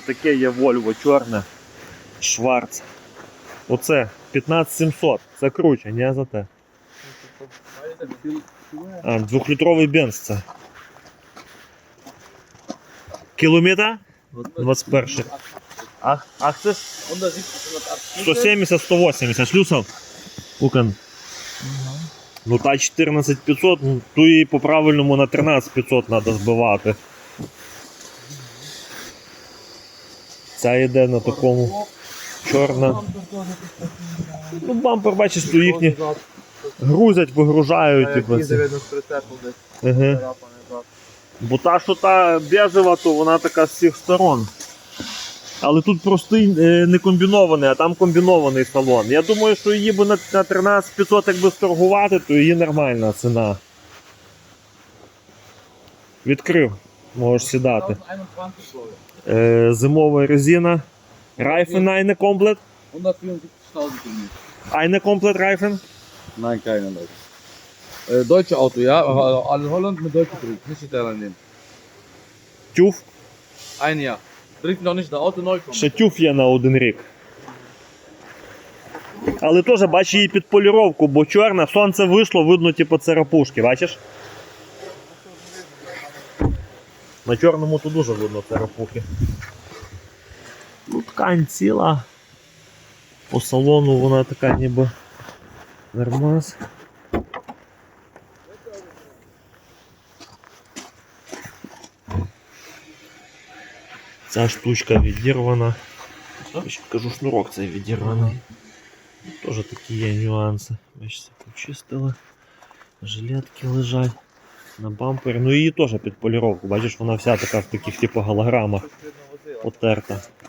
Таке є Volvo чорне. Шварц. Оце 15700. Це круче, не за те. А, двохлітровий бенз це. Кілометр? 21. А, а це 170-180 шлюсов. Лукан. Ну та 14500, ну ту і по правильному на 13500 треба збивати. Ця йде на такому чорна. Ну, бампер, бачиш, то їхні грузять, вигружають. Ага. Бо та, що та бежева, то вона така з всіх сторон. Але тут простий е, не комбінований, а там комбінований салон. Я думаю, що її би на, на 13500 якби сторгувати, то її нормальна ціна. Відкрив, можеш сідати. Е, зимова резина. Райфен eine комплект. 174.000 Kilometer. Eine komplett Reifen. Nein, keine Leute. Äh, deutsche Auto, ja. Alles Holland mit deutschem Betrieb. Nicht Italien nehmen. Тюф. Ein Jahr. Bringt noch nicht, das Auto neu kommt. Ще тюф є на один рік. Але теж бачиш її під поліровку, бо чорне, сонце вийшло, видно, типу, царапушки, бачиш? На чорному то дуже видно царапухи. Ну, ткань ціла. По салону вона така ніби нормас. Ця штучка відірвана. Я ще кажу, шнурок цей відірваний. Теж такі є нюанси. Бачите, почистили. Жилетки лежать На бампері. Ну її теж під поліровку. Бачиш, вона вся така в таких типу голограмах потерта.